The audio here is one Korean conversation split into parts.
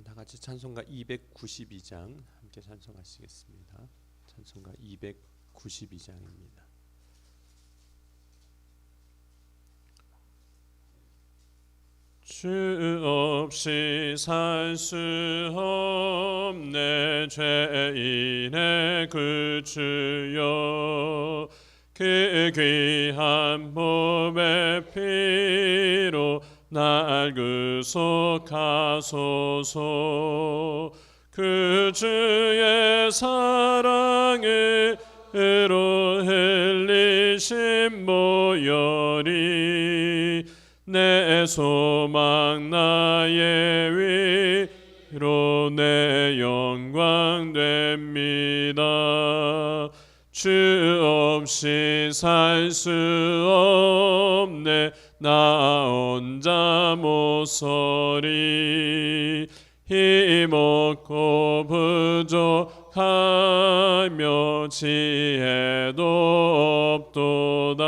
다 같이 찬송가 292장 함께 찬송하시겠습니다. 찬송가 292장입니다. 주 없이 살 수 없네 죄인의 그 주여 그 귀한 몸의 피로 날 구속하소서. 그 주의 사랑으로 흘리신 모열이 내 소망 나의 위로 내 영광 됩니다. 주 없이 살 수 없네 나 혼자 못 서리 힘없고 부족하며 지혜도 없도다.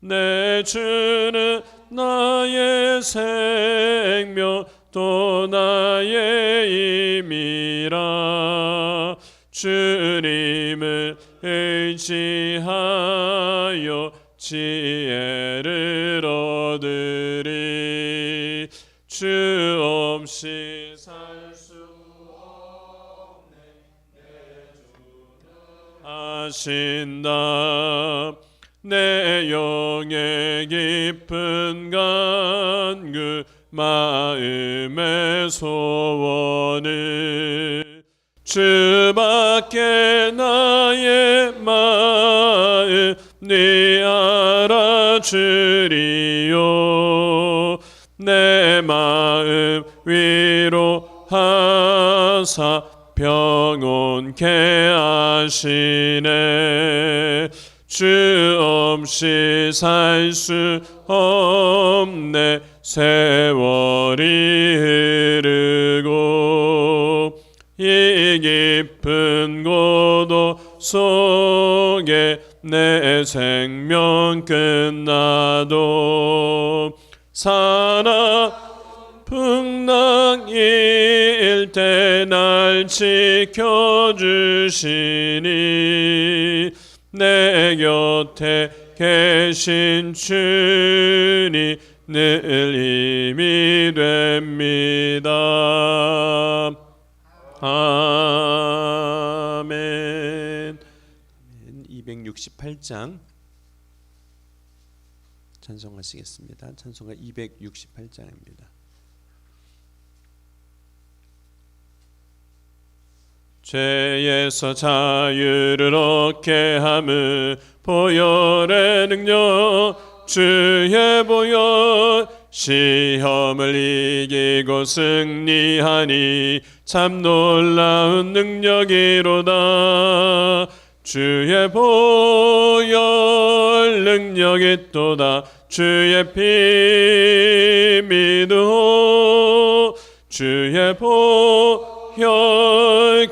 내 주는 나의 생명 또 나의 힘이라. 주님을 의지하여 지혜를 얻으리. 주 없이 살 수 없네. 하신다 내 영의 깊은 간그 마음의 소원을 주밖에 나의 마음 네 알아주리요. 내 마음 위로하사 평온케 하시네. 주 없이 살 수 없네. 세월이 흐르고 이 깊은 고도 속에 내 생명 끝나도 사나 풍랑일 때 날 지켜주시니 내 곁에 계신 주니 늘 힘이 됩니다. 아 268장 찬송하시겠습니다. 찬송가 268장입니다. 죄에서 자유를 얻게 함을 보혈의 능력 주의 보혈 시험을 이기고 승리하니 참 놀라운 능력이로다 주의 보혈 능력이 또다 주의 피 믿어 주의 보혈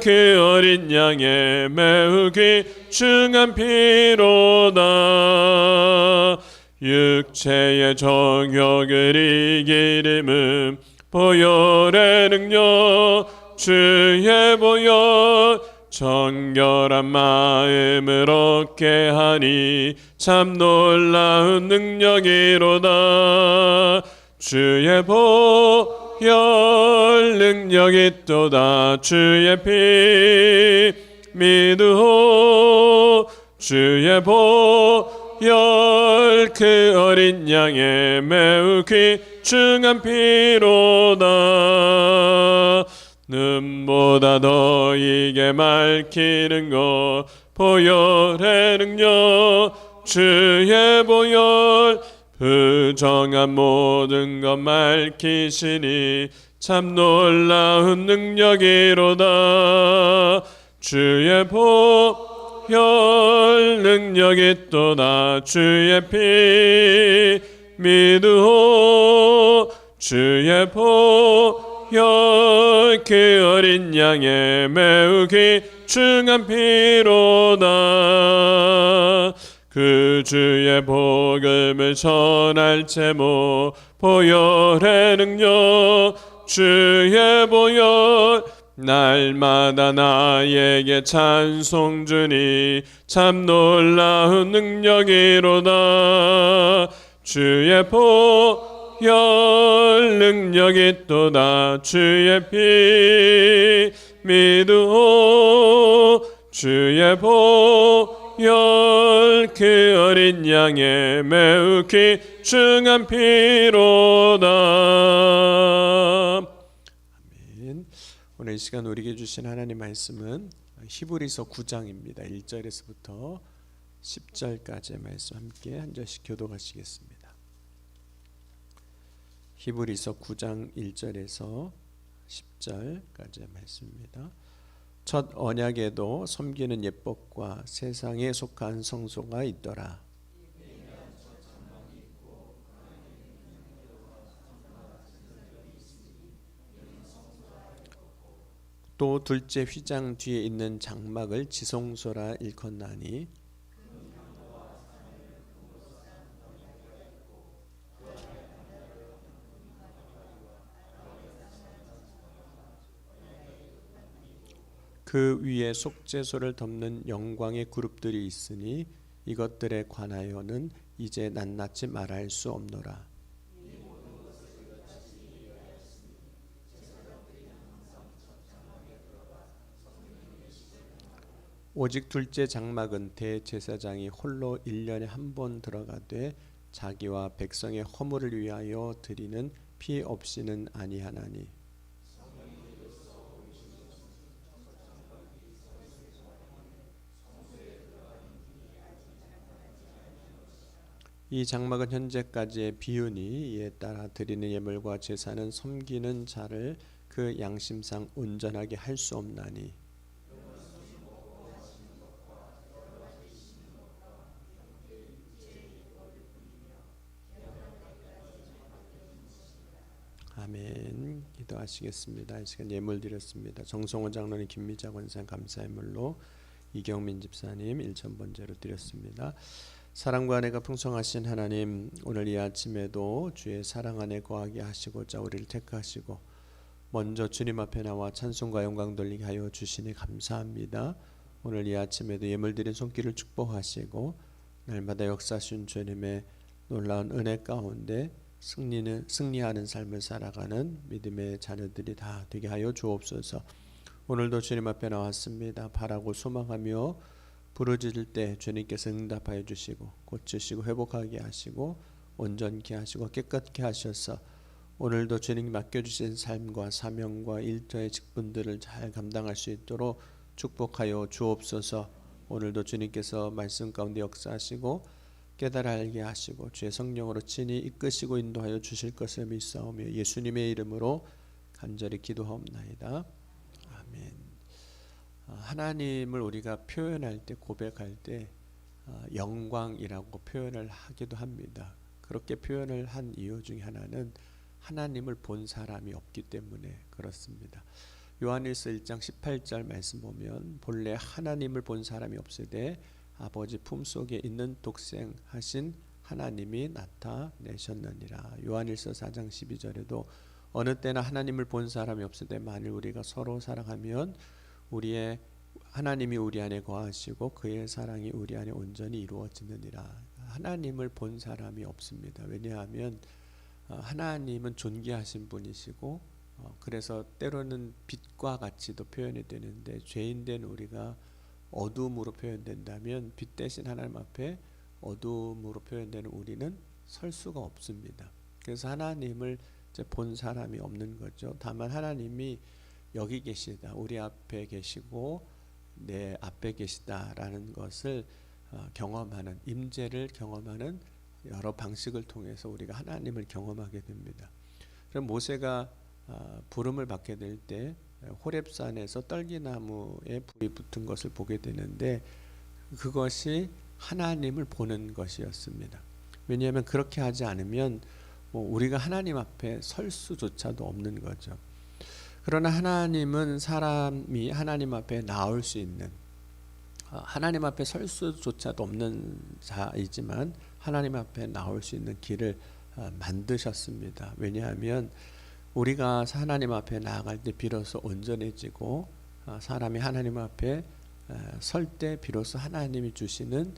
그 어린 양의 매우 귀중한 피로다 육체의 정욕을 이기림은 보혈의 능력 주의 보혈 정결한 마음을 얻게 하니 참 놀라운 능력이로다. 주의 보혈 능력이 또다. 주의 피 믿으오. 주의 보혈 그 어린 양의 매우 귀중한 피로다 눈보다 너에게 밝히는 것 보혈의 능력 주의 보혈 부정한 모든 것 밝히시니 참 놀라운 능력이로다. 주의 보혈 능력이 또다 주의 피 믿으오. 주의 보 혈그 어린 양의 매우 귀중한 피로다 그 주의 복음을 전할 제목 보혈의 능력 주의 보혈 날마다 나에게 찬송 주니 참 놀라운 능력이로다 주의 보 혈 능력이 또다 주의 피 믿으오. 주의 보혈 그 어린 양의 매우 귀중한 피로다. 아멘. 오늘 이 시간 우리에게 주신 하나님 말씀은 히브리서 9장입니다. 1절에서부터 10절까지의 말씀 함께 한 절씩 교도하시겠습니다 히브리서 9장 1절에서 10절까지의 말씀입니다. 첫 언약에도 섬기는 예법과 세상에 속한 성소가 있더라. 또 둘째 휘장 뒤에 있는 장막을 지성소라 일컫나니 그 위에 속죄소를 덮는 영광의 그룹들이 있으니 이것들에 관하여는 이제 낱낱이 말할 수 없노라. 오직 둘째 장막은 대제사장이 홀로 1년에 한 번 들어가되 자기와 백성의 허물을 위하여 드리는 피 없이는 아니하나니 이 장막은 현재까지의 비윤이 이에 따라 드리는 예물과 제사는 섬기는 자를 그 양심상 온전하게 할 수 없나니 아멘. 기도하시겠습니다. 이 시간 예물 드렸습니다. 정성호 장로님, 김미자 권상 감사의 물로 이경민 집사님 1천 번째로 드렸습니다. 사랑과 은혜가 풍성하신 하나님 오늘 이 아침에도 주의 사랑 안에 거하게 하시고자 우리를 택하시고 먼저 주님 앞에 나와 찬송과 영광 돌리게 하여 주시니 감사합니다. 오늘 이 아침에도 예물 드린 손길을 축복하시고 날마다 역사하신 주님의 놀라운 은혜 가운데 승리는 승리하는 삶을 살아가는 믿음의 자녀들이 다 되게 하여 주옵소서. 오늘도 주님 앞에 나왔습니다. 바라고 소망하며 부르짖을 때 주님께서 응답하여 주시고 고치시고 회복하게 하시고 온전케 하시고 깨끗게 하셔서 오늘도 주님 맡겨 주신 삶과 사명과 일터의 직분들을 잘 감당할 수 있도록 축복하여 주옵소서. 오늘도 주님께서 말씀 가운데 역사하시고 깨달아 알게 하시고 주의 성령으로 친히 이끄시고 인도하여 주실 것을 믿사오며 예수님의 이름으로 간절히 기도하옵나이다. 아멘. 하나님을 우리가 표현할 때 고백할 때 어, 영광이라고 표현을 하기도 합니다. 그렇게 표현을 한 이유 중에 하나는 하나님을 본 사람이 없기 때문에 그렇습니다. 요한일서 1장 18절 말씀 보면 본래 하나님을 본 사람이 없으되 아버지 품속에 있는 독생 하신 하나님이 나타내셨느니라. 요한일서 4장 12절에도 어느 때나 하나님을 본 사람이 없으되 만일 우리가 서로 사랑하면 우리의 하나님이 우리 안에 거하시고 그의 사랑이 우리 안에 온전히 이루어지느니라. 하나님을 본 사람이 없습니다. 왜냐하면 어, 하나님은 존귀하신 분이시고 어, 그래서 때로는 빛과 같이도 표현이 되는데 죄인된 우리가 어둠으로 표현된다면 빛 대신 하나님 앞에 어둠으로 표현되는 우리는 설 수가 없습니다. 그래서 하나님을 본 사람이 없는 거죠. 다만 하나님이 여기 계시다. 우리 앞에 계시고 내 앞에 계시다라는 것을 어, 경험하는 임재를 경험하는 여러 방식을 통해서 우리가 하나님을 경험하게 됩니다. 그럼 모세가 어, 부름을 받게 될 때 호렙산에서 떨기나무에 불이 붙은 것을 보게 되는데 그것이 하나님을 보는 것이었습니다. 왜냐하면 그렇게 하지 않으면 뭐 우리가 하나님 앞에 설 수조차도 없는 거죠. 그러나 하나님은 사람이 하나님 앞에 나올 수 있는 어, 하나님 앞에 설 수조차도 없는 자이지만 하나님 앞에 나올 수 있는 길을 어, 만드셨습니다. 왜냐하면 우리가 하나님 앞에 나아갈 때 비로소 온전해지고 어, 사람이 하나님 앞에 설 때 비로소 하나님이 주시는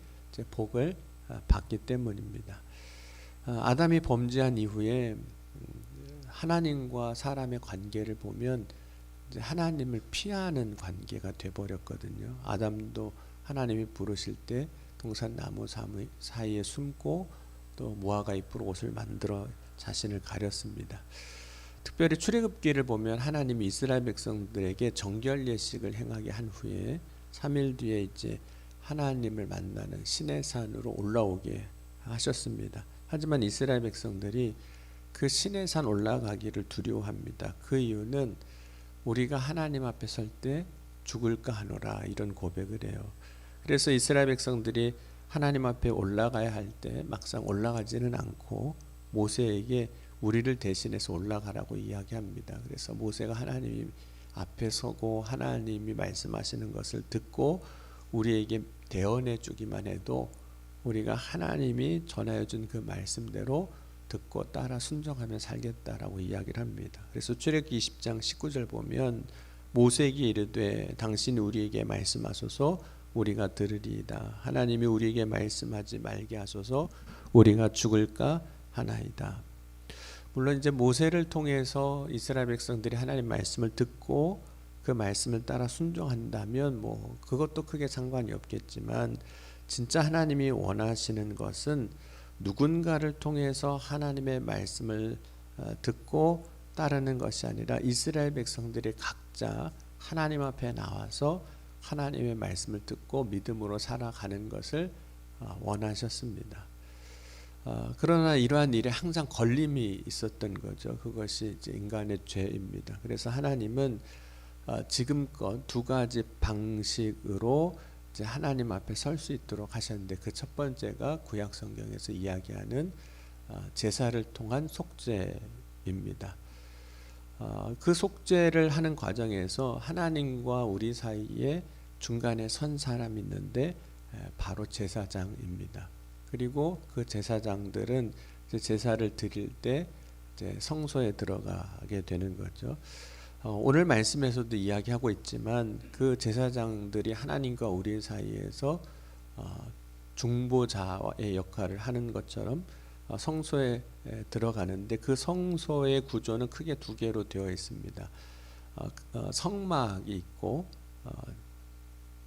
복을 어, 받기 때문입니다. 어, 아담이 범죄한 이후에 음, 하나님과 사람의 관계를 보면 하나님을 피하는 관계가 돼 버렸거든요. 아담도 하나님이 부르실 때 동산 나무 사이에 숨고 또 무화과 잎으로 옷을 만들어 자신을 가렸습니다. 특별히 출애굽기를 보면 하나님이 이스라엘 백성들에게 정결 예식을 행하게 한 후에 3일 뒤에 이제 하나님을 만나는 신의 산으로 올라오게 하셨습니다. 하지만 이스라엘 백성들이 그 신의 산 올라가기를 두려워합니다. 그 이유는 우리가 하나님 앞에 설 때 죽을까 하노라 이런 고백을 해요. 그래서 이스라엘 백성들이 하나님 앞에 올라가야 할 때 막상 올라가지는 않고 모세에게 우리를 대신해서 올라가라고 이야기합니다. 그래서 모세가 하나님 앞에 서고 하나님이 말씀하시는 것을 듣고 우리에게 대언해 주기만 해도 우리가 하나님이 전하여 준 그 말씀대로 듣고 따라 순종하며 살겠다라고 이야기를 합니다. 그래서 출애굽기 20장 19절 보면 모세에게 이르되 당신이 우리에게 말씀하소서 우리가 들으리이다. 하나님이 우리에게 말씀하지 말게 하소서 우리가 죽을까 하나이다. 물론 이제 모세를 통해서 이스라엘 백성들이 하나님 말씀을 듣고 그 말씀을 따라 순종한다면 뭐 그것도 크게 상관이 없겠지만 진짜 하나님이 원하시는 것은 누군가를 통해서 하나님의 말씀을 어, 듣고 따르는 것이 아니라 이스라엘 백성들이 각자 하나님 앞에 나와서 하나님의 말씀을 듣고 믿음으로 살아가는 것을 어, 원하셨습니다. 어, 그러나 이러한 일에 항상 걸림이 있었던 거죠. 그것이 인간의 죄입니다. 그래서 하나님은 지금껏 두 가지 방식으로 이제 하나님 앞에 설 수 있도록 하셨는데 그 첫 번째가 구약 성경에서 이야기하는 어, 제사를 통한 속죄입니다. 어, 그 속죄를 하는 과정에서 하나님과 우리 사이에 중간에 선 사람이 있는데 바로 제사장입니다. 그리고 그 제사장들은 제사를 드릴 때 성소에 들어가게 되는 거죠. 어, 오늘 말씀에서도 이야기하고 있지만 그 제사장들이 하나님과 우리 사이에서 어, 중보자의 역할을 하는 것처럼 어, 성소에 에, 들어가는데 그 성소의 구조는 크게 두 개로 되어 있습니다. 성막이 있고 어,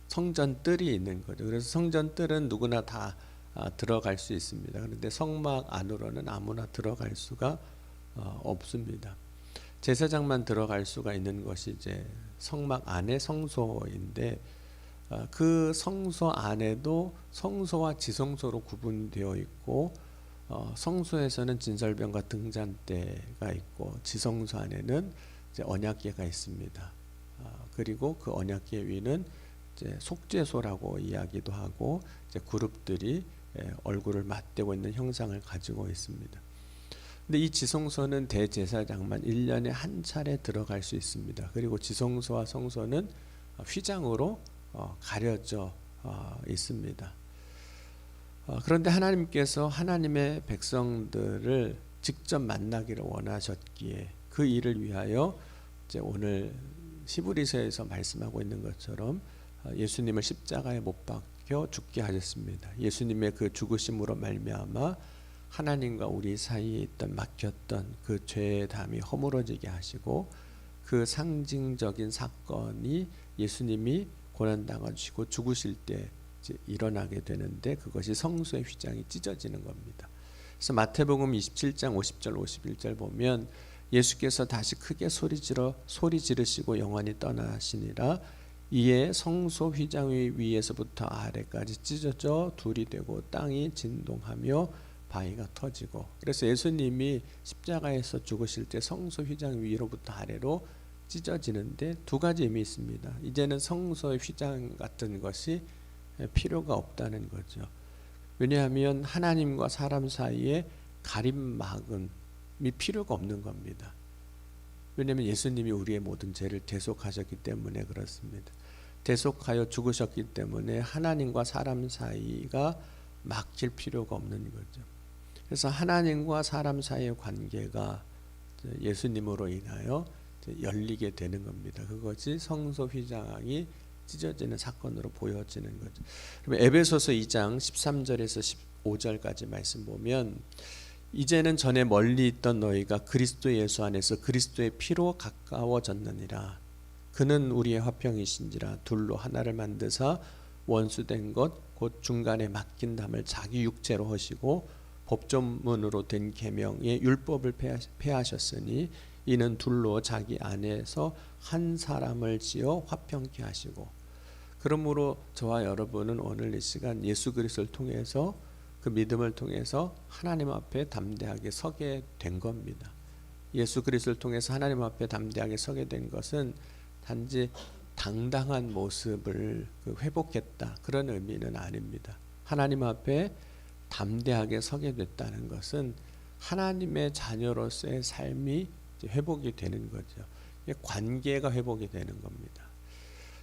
성전 뜰이 있는 거죠. 그래서 성전 뜰은 누구나 다 아, 들어갈 수 있습니다. 그런데 성막 안으로는 아무나 들어갈 수가 어, 없습니다. 제사장만 들어갈 수가 있는 것이 이제 성막 안에 성소인데 어, 그 성소 안에도 성소와 지성소로 구분되어 있고 어, 성소에서는 진설병과 등잔대가 있고 지성소 안에는 언약궤가 있습니다. 어, 그리고 그 언약궤 위는 속죄소라고 이야기도 하고 그룹들이 예, 얼굴을 맞대고 있는 형상을 가지고 있습니다. 근데 이 지성소는 대제사장만 1년에 한 차례 들어갈 수 있습니다. 그리고 지성소와 성소는 휘장으로 어, 가려져 어, 있습니다. 어, 그런데 하나님께서 하나님의 백성들을 직접 만나기를 원하셨기에 그 일을 위하여 이제 오늘 시브리서에서 말씀하고 있는 것처럼 예수님을 십자가에 못 박혀 죽게 하셨습니다. 예수님의 그 죽으심으로 말미암아 하나님과 우리 사이에 있던 막혔던 그 죄의 담이 허물어지게 하시고 그 상징적인 사건이 예수님이 고난 당하시고 죽으실 때 일어나게 되는데 그것이 성소의 휘장이 찢어지는 겁니다. 그래서 마태복음 27장 50절 51절 보면 예수께서 다시 크게 소리 지르 소리 지르시고 영원히 떠나시니라 이에 성소 휘장 위에서부터 아래까지 찢어져 둘이 되고 땅이 진동하며 바위가 터지고 그래서 예수님이 십자가에서 죽으실 때 성소 휘장 위로부터 아래로 찢어지는데 두 가지 의미 있습니다. 이제는 성소의 휘장 같은 것이 필요가 없다는 거죠. 왜냐하면 하나님과 사람 사이에 가림막은 필요가 없는 겁니다. 왜냐하면 예수님이 우리의 모든 죄를 대속하셨기 때문에 그렇습니다. 대속하여 죽으셨기 때문에 하나님과 사람 사이가 막힐 필요가 없는 거죠. 그래서 하나님과 사람 사이의 관계가 예수님으로 인하여 열리게 되는 겁니다. 그것이 성소 휘장이 찢어지는 사건으로 보여지는 거죠. 그러면 에베소서 2장 13절에서 15절까지 말씀 보면 이제는 전에 멀리 있던 너희가 그리스도 예수 안에서 그리스도의 피로 가까워졌느니라. 그는 우리의 화평이신지라 둘로 하나를 만드사 원수된 것 곧 중간에 맡긴 담을 자기 육체로 하시고 법조문으로 된 계명의 율법을 폐하셨으니 이는 둘로 자기 안에서 한 사람을 지어 화평케 하시고 그러므로 저와 여러분은 오늘 이 시간 예수 그리스도를 통해서 그 믿음을 통해서 하나님 앞에 담대하게 서게 된 겁니다. 예수 그리스도를 통해서 하나님 앞에 담대하게 서게 된 것은 단지 당당한 모습을 그 회복했다 그런 의미는 아닙니다. 하나님 앞에 담대하게 서게 됐다는 것은 하나님의 자녀로서의 삶이 회복이 되는 거죠. 관계가 회복이 되는 겁니다.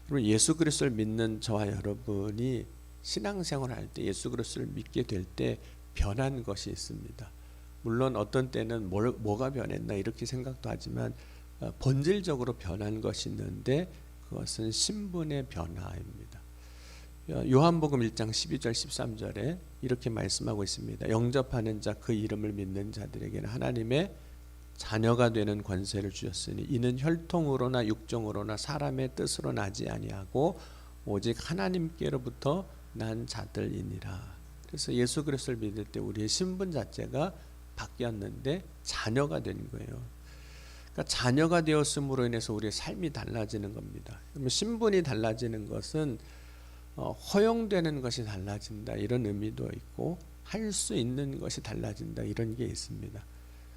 그리고 예수 그리스도를 믿는 저와 여러분이 신앙생활 할때 예수 그리스도를 믿게 될 때 변한 것이 있습니다. 물론 어떤 때는 뭘, 뭐가 변했나 이렇게 생각도 하지만 어, 본질적으로 변한 것이 있는데 그것은 신분의 변화입니다. 요한복음 1장 12절 13절에 이렇게 말씀하고 있습니다. 영접하는 자 그 이름을 믿는 자들에게는 하나님의 자녀가 되는 권세를 주셨으니 이는 혈통으로나 육정으로나 사람의 뜻으로 나지 아니하고 오직 하나님께로부터 난 자들이니라. 그래서 예수 그리스도를 믿을 때 우리의 신분 자체가 바뀌었는데 자녀가 된 거예요. 그러니까 자녀가 되었음으로 인해서 우리의 삶이 달라지는 겁니다. 그러면 신분이 달라지는 것은 어, 허용되는 것이 달라진다 이런 의미도 있고 할 수 있는 것이 달라진다 이런 게 있습니다.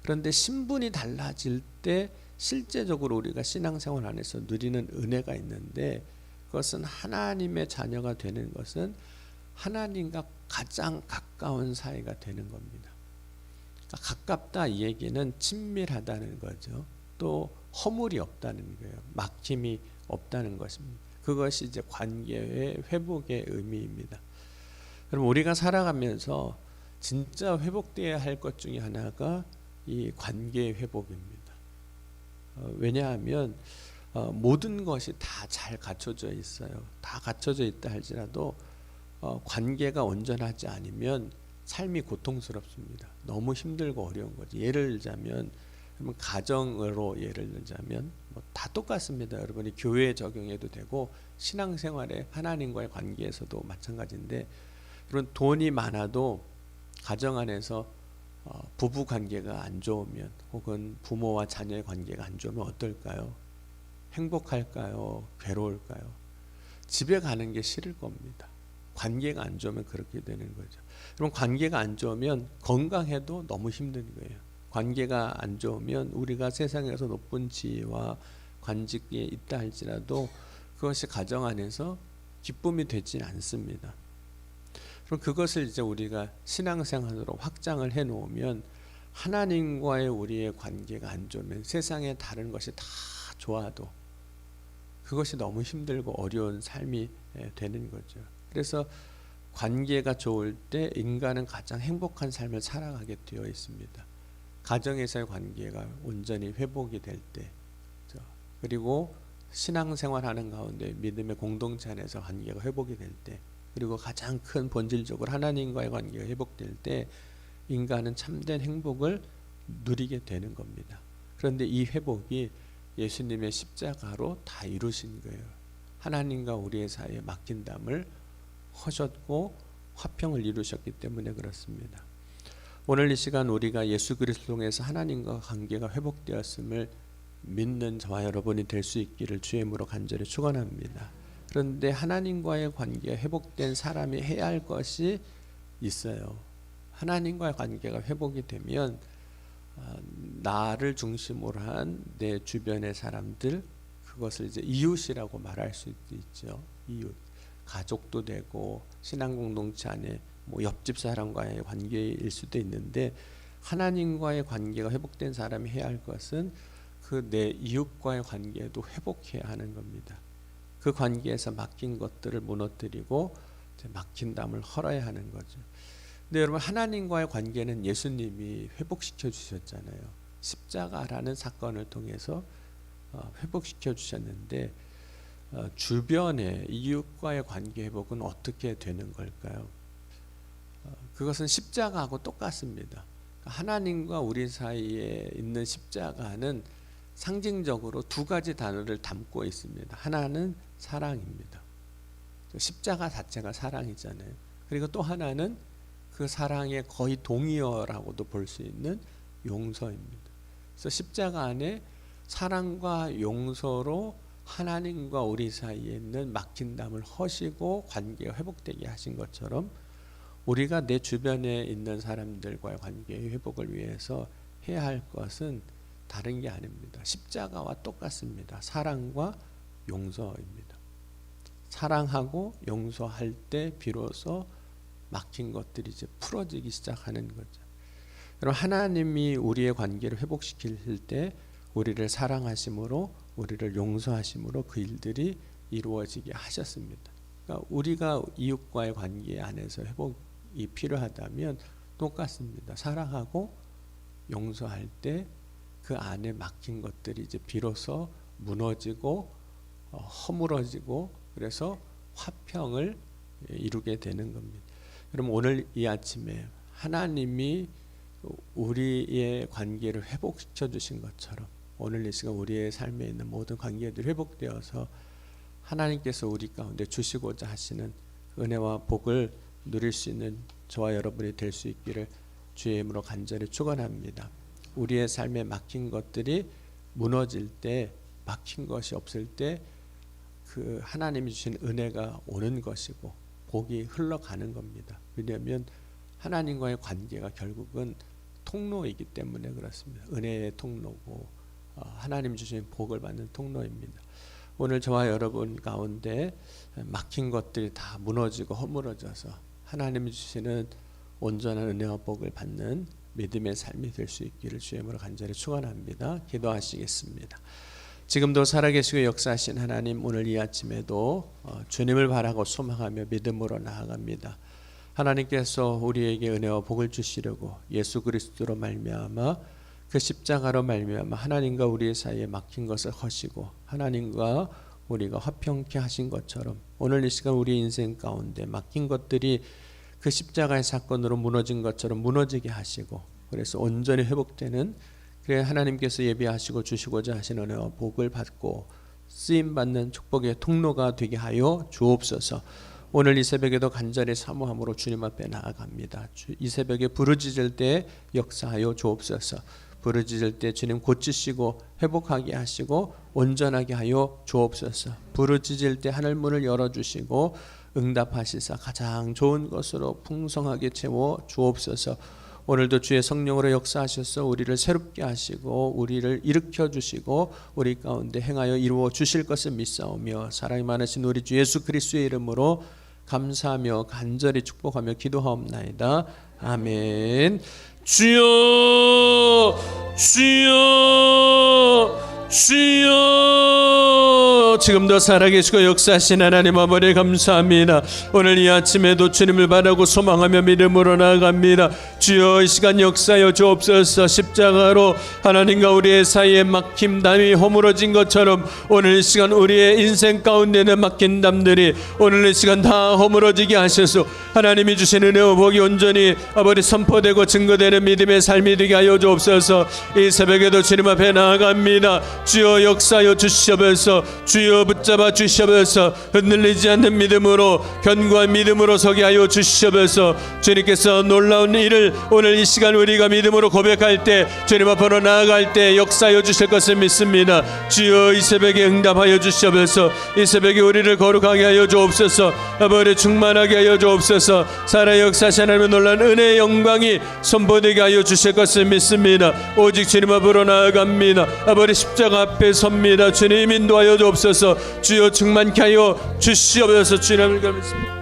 그런데 신분이 달라질 때 실제적으로 우리가 신앙생활 안에서 누리는 은혜가 있는데 그것은 하나님의 자녀가 되는 것은 하나님과 가장 가까운 사이가 되는 겁니다. 그러니까 가깝다 이 얘기는 친밀하다는 거죠. 또 허물이 없다는 거예요. 막힘이 없다는 것입니다. 그것이 이제 관계의 회복의 의미입니다. 그럼 우리가 살아가면서 진짜 회복돼야 할 것 중에 하나가 이 관계의 회복입니다. 어, 왜냐하면 어, 모든 것이 다 잘 갖춰져 있어요. 다 갖춰져 있다 할지라도 어, 관계가 온전하지 않으면 삶이 고통스럽습니다. 너무 힘들고 어려운 거지. 예를 들자면 가정으로 예를 들자면 뭐 다 똑같습니다. 여러분이 교회에 적용해도 되고 신앙생활에 하나님과의 관계에서도 마찬가지인데 그런 돈이 많아도 가정 안에서 어, 부부 관계가 안 좋으면 혹은 부모와 자녀의 관계가 안 좋으면 어떨까요? 행복할까요? 괴로울까요? 집에 가는 게 싫을 겁니다. 관계가 안 좋으면 그렇게 되는 거죠. 그럼 관계가 안 좋으면 건강해도 너무 힘든 거예요. 관계가 안 좋으면 우리가 세상에서 높은 지위와 관직에 있다 할지라도 그것이 가정 안에서 기쁨이 되지 않습니다. 그럼 그것을 이제 우리가 신앙생활로 확장을 해 놓으면 하나님과의 우리의 관계가 안 좋으면 세상의 다른 것이 다 좋아도 그것이 너무 힘들고 어려운 삶이 예, 되는 거죠. 그래서 관계가 좋을 때 인간은 가장 행복한 삶을 살아가게 되어 있습니다. 가정에서의 관계가 온전히 회복이 될 때, 그리고 신앙생활하는 가운데 믿음의 공동체 안에서 관계가 회복이 될 때, 그리고 가장 큰 본질적으로 하나님과의 관계가 회복될 때, 인간은 참된 행복을 누리게 되는 겁니다. 그런데 이 회복이 예수님의 십자가로 다 이루신 거예요. 하나님과 우리의 사이에 막힌 담을 허셨고 화평을 이루셨기 때문에 그렇습니다. 오늘 이 시간 우리가 예수 그리스도 통해서 하나님과 관계가 회복되었음을 믿는 저와 여러분이 될 수 있기를 주의 이름으로 간절히 축원합니다. 그런데 하나님과의 관계가 회복된 사람이 해야 할 것이 있어요. 하나님과의 관계가 회복이 되면 어, 나를 중심으로 한 내 주변의 사람들 그것을 이제 이웃이라고 말할 수 있죠. 이웃 가족도 되고 신앙 공동체 안에 뭐 옆집 사람과의 관계일 수도 있는데 하나님과의 관계가 회복된 사람이 해야 할 것은 그 내 이웃과의 관계도 회복해야 하는 겁니다. 그 관계에서 막힌 것들을 무너뜨리고 막힌 담을 헐어야 하는 거죠. 근데 여러분 하나님과의 관계는 예수님이 회복시켜 주셨잖아요. 십자가라는 사건을 통해서 어, 회복시켜 주셨는데 어, 주변의 이웃과의 관계 회복은 어떻게 되는 걸까요? 어, 그것은 십자가하고 똑같습니다. 하나님과 우리 사이에 있는 십자가는 상징적으로 두 가지 단어를 담고 있습니다. 하나는 사랑입니다. 십자가 자체가 사랑이잖아요. 그리고 또 하나는 그 사랑의 거의 동의어라고도 볼 수 있는 용서입니다. 그래서 십자가 안에 사랑과 용서로 하나님과 우리 사이에 있는 막힌 담을 허시고 관계가 회복되게 하신 것처럼 우리가 내 주변에 있는 사람들과의 관계의 회복을 위해서 해야 할 것은 다른 게 아닙니다. 십자가와 똑같습니다. 사랑과 용서입니다. 사랑하고 용서할 때 비로소 막힌 것들이 이제 풀어지기 시작하는 거죠. 여러분 하나님이 우리의 관계를 회복시킬 때 우리를 사랑하심으로 우리를 용서하심으로 그 일들이 이루어지게 하셨습니다. 그러니까 우리가 이웃과의 관계 안에서 회복 이 필요하다면 똑같습니다. 사랑하고 용서할 때 그 안에 막힌 것들이 이제 비로소 무너지고 어, 허물어지고 그래서 화평을 이루게 되는 겁니다. 여러분 오늘 이 아침에 하나님이 우리의 관계를 회복시켜 주신 것처럼 오늘 이 시간 우리의 삶에 있는 모든 관계들이 회복되어서 하나님께서 우리 가운데 주시고자 하시는 은혜와 복을 누릴 수 있는 저와 여러분이 될 수 있기를 주의 이름으로 간절히 축원합니다. 우리의 삶에 막힌 것들이 무너질 때 막힌 것이 없을 때 그 하나님이 주신 은혜가 오는 것이고 복이 흘러가는 겁니다. 왜냐하면 하나님과의 관계가 결국은 통로이기 때문에 그렇습니다. 은혜의 통로고 어, 하나님 주신 복을 받는 통로입니다. 오늘 저와 여러분 가운데 막힌 것들이 다 무너지고 허물어져서 하나님이 주시는 온전한 은혜와 복을 받는 믿음의 삶이 될 수 있기를 주님으로 간절히 축원합니다. 기도하시겠습니다. 지금도 살아계시고 역사하신 하나님 오늘 이 아침에도 어, 주님을 바라고 소망하며 믿음으로 나아갑니다. 하나님께서 우리에게 은혜와 복을 주시려고 예수 그리스도로 말미암아 그 십자가로 말미암아 하나님과 우리의 사이에 막힌 것을 허시고 하나님과 우리가 화평케 하신 것처럼 오늘 이 시간 우리 인생 가운데 막힌 것들이 그 십자가의 사건으로 무너진 것처럼 무너지게 하시고 그래서 온전히 회복되는 그래 하나님께서 예비하시고 주시고자 은혜와 복을 받고 쓰임 받는 축복의 통로가 되게 하여 주옵소서. 오늘 이 새벽에도 간절히 사모함으로 주님 앞에 나아갑니다. 이 새벽에 부르짖을 때 역사하여 주옵소서. 부르짖을 때 주님 고치시고 회복하게 하시고 온전하게 하여 주옵소서. 부르짖을 때 하늘 문을 열어 주시고 응답하시사 가장 좋은 것으로 풍성하게 채워 주옵소서. 오늘도 주의 성령으로 역사하셔서 우리를 새롭게 하시고 우리를 일으켜 주시고 우리 가운데 행하여 이루어 주실 것을 믿사오며 사랑이 많으신 우리 주 예수 그리스도의 이름으로 감사하며 간절히 축복하며 기도하옵나이다. 아멘. 주여 주여 주여 지금도 살아계시고 역사하신 하나님 아버지 감사합니다. 오늘 이 아침에도 주님을 바라고 소망하며 믿음으로 나아갑니다. 주여 이 시간 역사여 주옵소서. 십자가로 하나님과 우리의 사이에 막힘 담이 허물어진 것처럼 오늘 이 시간 우리의 인생 가운데는 막힌 담들이 오늘 이 시간 다 허물어지게 하셔서 하나님이 주신 은혜와 복이 온전히 아버지 선포되고 증거되는 믿음의 삶이 되게 하여 주옵소서. 이 새벽에도 주님 앞에 나아갑니다 주여 역사여 주시옵소서. 주여 붙잡아 주시옵소서. 흔들리지 않는 믿음으로 견고한 믿음으로 서게 하여 주시옵소서. 주님께서 놀라운 일을 오늘 이 시간 우리가 믿음으로 고백할 때 주님 앞으로 나아갈 때 역사여 주실 것을 믿습니다. 주여 이 새벽에 응답하여 주시옵소서. 이 새벽에 우리를 거룩하게 하여 주옵소서. 아버지 충만하게 하여 주옵소서. 살아 역사시 하나님의 놀란 은혜의 영광이 선보되게 하여 주실 것을 믿습니다. 오직 주님 앞으로 나아갑니다. 아버지 십자가 앞에 섭니다. 주님 인도하여 주옵소서. 주여 충만케 하여 주시옵소서. 주님을 감사합니다